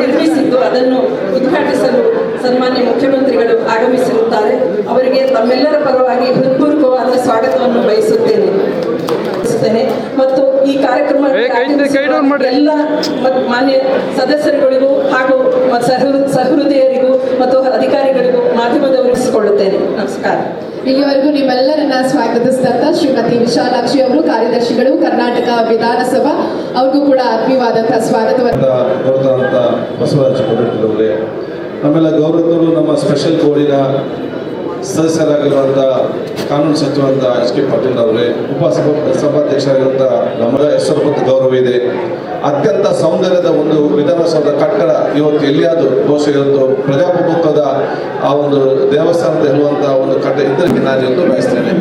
ನಿರ್ಮಿಸಿದ್ದು ಅದನ್ನು ಉದ್ಘಾಟಿಸಲು ಸನ್ಮಾನ್ಯ ಮುಖ್ಯಮಂತ್ರಿಗಳು ಆಗಮಿಸಿರುತ್ತಾರೆ. ಅವರಿಗೆ ತಮ್ಮೆಲ್ಲರ ಪರವಾಗಿ ಹೃತ್ಪೂರ್ವಕವಾದ ಸ್ವಾಗತವನ್ನು ಬಯಸುತ್ತೇನೆ. ಮತ್ತು ಈ ಕಾರ್ಯಕ್ರಮ. ಎಲ್ಲ ಮಾನ್ಯ ಸದಸ್ಯರುಗಳಿಗೂ ಹಾಗೂ ಸಹೃದಯರಿಗೂ ಮತ್ತು ಅಧಿಕಾರಿಗಳಿಗೂ ಮಾಧ್ಯಮದವರಿಸಿಕೊಳ್ಳುತ್ತೇನೆ ನಮಸ್ಕಾರ. ಇಲ್ಲಿವರೆಗೂ ನಿಮ್ಮೆಲ್ಲರನ್ನ ಸ್ವಾಗತಿಸಿದಂತ ಶ್ರೀಮತಿ ವಿಶಾಲಾಕ್ಷಿ ಅವರು ಕಾರ್ಯದರ್ಶಿಗಳು ಕರ್ನಾಟಕ ವಿಧಾನಸಭಾ ಅವ್ರಿಗೂ ಕೂಡ ಆತ್ಮೀಯವಾದಂತಹ ಸ್ವಾಗತವನ್ನು ಬಸವರಾಜ ಕೊರಟರವರೇ ಆಮೇಲೆ ಗೌರವರು ನಮ್ಮ ಸ್ಪೆಷಲ್ ಬೋರ್ಡಿನ ಸದಸ್ಯರಾಗಿರುವಂಥ ಕಾನೂನು ಸಚಿವರಂತ ಎಚ್ ಕೆ ಪಾಟೀಲ್ ಅವರೇ, ಉಪಸಭಾ ಸಭಾಧ್ಯಕ್ಷರಾಗಿರುವಂಥ ನಮ್ಮ ಹೆಸರು ಮತ್ತು ಗೌರವ ಇದೆ. ಅತ್ಯಂತ ಸೌಂದರ್ಯದ ಒಂದು ವಿಧಾನಸೌಧ ಕಟ್ಟಡ ಇವತ್ತು ಎಲ್ಲಿಯಾದರೂ ದೋಷ ಇವತ್ತು ಪ್ರಜಾಪ್ರಭುತ್ವದ ಆ ಒಂದು ದೇವಸ್ಥಾನದ ಒಂದು ಕಟ್ಟಡ ಇದ್ದರೆ ನಾನು ಇವತ್ತು ಬಯಸ್ತೇನೆ.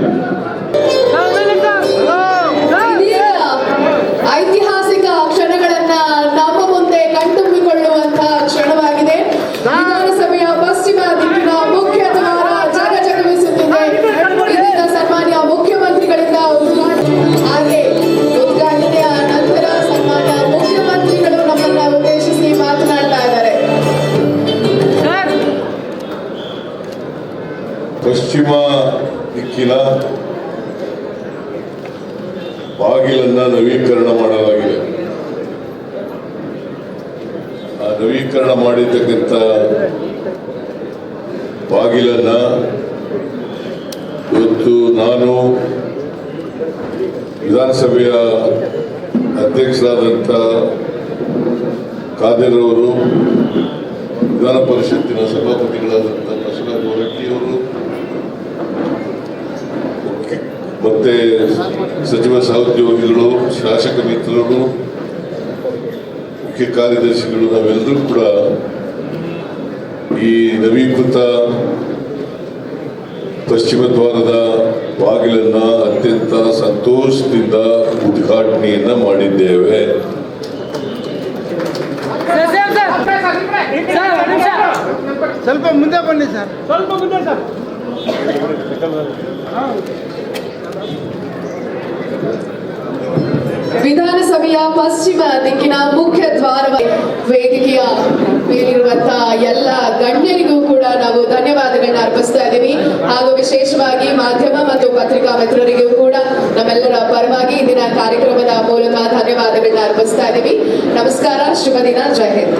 ಪಶ್ಚಿಮ ದಿಕ್ಕಿನ ಬಾಗಿಲನ್ನ ನವೀಕರಣ ಮಾಡಲಾಗಿದೆ. ಆ ನವೀಕರಣ ಮಾಡಿರ್ತಕ್ಕಂಥ ಬಾಗಿಲನ್ನ ಇವತ್ತು ನಾನು ವಿಧಾನಸಭೆಯ ಅಧ್ಯಕ್ಷರಾದಂಥ ಖಾದರ್ ಅವರು ವಿಧಾನ ಪರಿಷತ್ತಿನ ಸಭಾಪತಿಗಳಾದಂಥ ಬಸವರಾಜ ಹೊರಟ್ಟಿಯವರು ಮತ್ತೆ ಸಚಿವ ಸಹೋದ್ಯೋಗಿಗಳು ಶಾಸಕ ಮಿತ್ರರು ಮುಖ್ಯ ಕಾರ್ಯದರ್ಶಿಗಳು ನಾವೆಲ್ಲರೂ ಕೂಡ ಈ ನವೀಕೃತ ಪಶ್ಚಿಮ ದ್ವಾರದ ಬಾಗಿಲನ್ನು ಅತ್ಯಂತ ಸಂತೋಷದಿಂದ ಉದ್ಘಾಟನೆಯನ್ನ ಮಾಡಿದ್ದೇವೆ. ಸ್ವಲ್ಪ ಮುಂದೆ ಬನ್ನಿ ಸರ್. ಸ್ವಲ್ಪ ಮುಂದೆ ಸರ್. ವಿಧಾನಸಭೆಯ ಪಶ್ಚಿಮ ದಿಕ್ಕಿನ ಮುಖ್ಯ ದ್ವಾರ ವೇದಿಕೆಯ ಮೇಲಿರುವಂತಹ ಎಲ್ಲ ಗಣ್ಯರಿಗೂ ಕೂಡ ನಾವು ಧನ್ಯವಾದಗಳನ್ನ ಅರ್ಪಿಸ್ತಾ ಇದ್ದೀವಿ. ಹಾಗೂ ವಿಶೇಷವಾಗಿ ಮಾಧ್ಯಮ ಮತ್ತು ಪತ್ರಿಕಾ ಮಿತ್ರರಿಗೂ ಕೂಡ ನಮ್ಮೆಲ್ಲರ ಪರವಾಗಿ ಇಂದಿನ ಕಾರ್ಯಕ್ರಮದ ಮೂಲಕ ಧನ್ಯವಾದಗಳನ್ನ ಅರ್ಪಿಸ್ತಾ ಇದ್ದೀವಿ. ನಮಸ್ಕಾರ, ಶುಭ ದಿನ, ಜೈ ಹಿಂದ್.